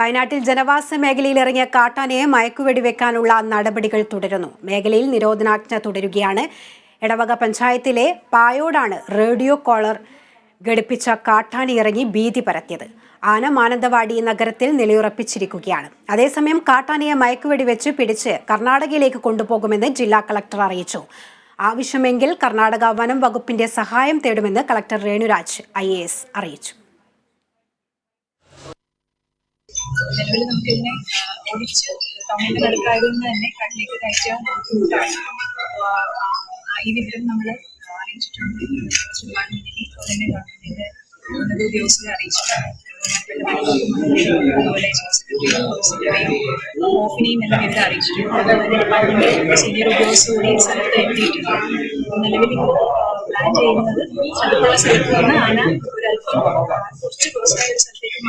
വയനാട്ടിൽ ജനവാസ മേഖലയിൽ ഇറങ്ങിയ കാട്ടാനയെ മയക്കുവെടി വെക്കാനുള്ള നടപടികൾ തുടരുന്നു. മേഖലയിൽ നിരോധനാജ്ഞ തുടരുകയാണ്. എടവക പഞ്ചായത്തിലെ പായോടാണ് റേഡിയോ കോളർ ഘടിപ്പിച്ച കാട്ടാന ഇറങ്ങി ഭീതി പരത്തിയത്. ആന മാനന്തവാടി നഗരത്തിൽ നിലയുറപ്പിച്ചിരിക്കുകയാണ്. അതേസമയം കാട്ടാനയെ മയക്കുവെടി വെച്ച് പിടിച്ച് കർണാടകയിലേക്ക് കൊണ്ടുപോകുമെന്ന് ജില്ലാ കളക്ടർ അറിയിച്ചു. ആവശ്യമെങ്കിൽ കർണാടക വനം വകുപ്പിന്റെ സഹായം തേടുമെന്ന് കളക്ടർ രേണുരാജ് ഐ അറിയിച്ചു. നിലവിൽ നമുക്ക് ഇതിനെ ഓടിച്ച് ടൗണിന്റെ നടുക്കായതു കൊണ്ട് തന്നെ കണ്ണിലേക്ക് കയറ്റാൻ ബുദ്ധിമുട്ടാണ്. ഈ വിവരം നമ്മൾ അറിയിച്ചിട്ടുണ്ട്. ഡിപ്പാർട്ട്മെന്റിനെ ഉദ്യോഗസ്ഥരെ അറിയിച്ചിട്ടുണ്ട്. ഓഫിനെയും എല്ലാം വിവരം അറിയിച്ചിട്ടുണ്ട്. സീനിയർ ഉദ്യോഗസ്ഥർ കൂടി സ്ഥലത്ത് എത്തിയിട്ടുണ്ട്. നിലവിൽ പ്ലാൻ ചെയ്യുന്നത് സ്ഥലത്തുള്ള സ്ഥലത്ത് നിന്ന് ആന ഒരല്പം കുറച്ച് ദിവസമായ ഒരു സ്ഥലത്തേക്ക്